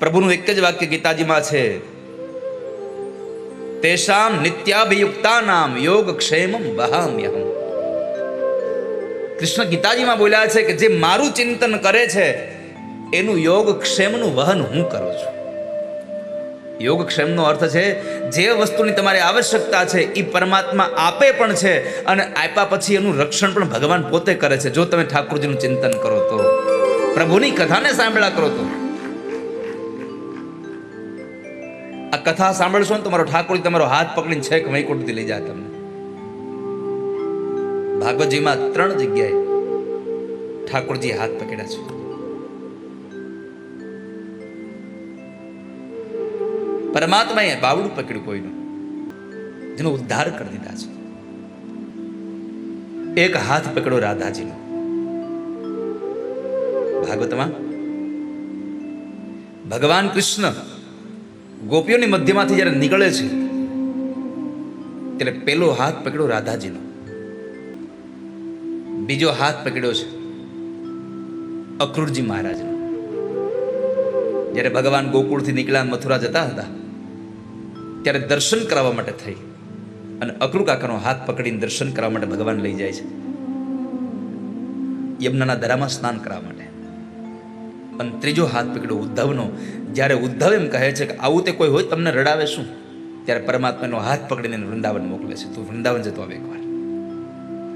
પ્રભુનું એક જ વાક્ય ગીતાજીમાં છે, તેષામ નિત્યાભિયુક્તા નામ યોગ ક્ષેમમ વહામ્યહમ. કૃષ્ણ ગીતાજીમાં બોલ્યા છે કે જે મારું ચિંતન કરે છે, એનું યોગ ક્ષેમનું વહન હું કરું છું. યોગ ક્ષેમનો અર્થ છે, જે વસ્તુની તમારી આવશ્યકતા છે એ પરમાત્મા આપે પણ છે અને આપ્યા પછી એનું રક્ષણ પણ ભગવાન પોતે કરે છે. જો તમે ઠાકોરજીનું ચિંતન કરો તો, પ્રભુની કથાને સાંભળ્યા કરો તો. આ કથા સાંભળશો ને તમારો ઠાકોરજી તમારો હાથ પકડીને છેક વૈકુંઠથી લઈ જાય તમને. ભાગવતજીમાં ત્રણ જગ્યાએ ઠાકોરજી હાથ પકડ્યા છે. પરમાત્માએ બાવડું પકડ્યું કોઈનું. જેનો ઉદ્ધાર કરી દીધા છે. એક હાથ પકડો રાધાજીનો. ભાગવતમાં? ભગવાન કૃષ્ણ ગોપીઓની મધ્યમાંથી જ્યારે નીકળે છે, ત્યારે પેલો હાથ પકડ્યો રાધાજીનો. બીજો હાથ પકડ્યો છે અક્રૂરજી મહારાજનો. જ્યારે ભગવાન ગોકુળથી નીકળ્યા મથુરા જતા હતા, ત્યારે દર્શન કરાવવા માટે થઈ. અને અક્રૂ કાકાનો હાથ પકડીને દર્શન કરવા માટે ભગવાન લઈ જાય છે. યમુનાના દરામાં સ્નાન કરવા માટે. અને ત્રીજો હાથ પકડ્યો ઉદ્ધવનો. જ્યારે ઉદ્ધવ એમ કહે છે કે આવું તે કોઈ હોય તમને રડાવે શું? ત્યારે પરમાત્માનો હાથ પકડીને વૃંદાવન મોકલે છે. તું વૃંદાવન જતો આવે એકવાર.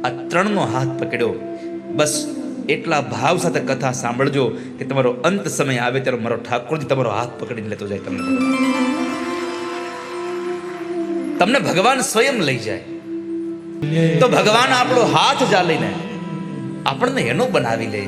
આ ત્રણનો હાથ પકડ્યો. બસ એટલા ભાવ સાથે કથા સાંભળજો કે તમારો અંત સમય આવે ત્યારે મારો ઠાકોરજી તમારો હાથ પકડીને લેતો જાય તમને. તમને ભગવાન સ્વયં લઈ જાય. તો ભગવાન આપણો હાથ ચાલીને આપણને એનો બનાવી લે.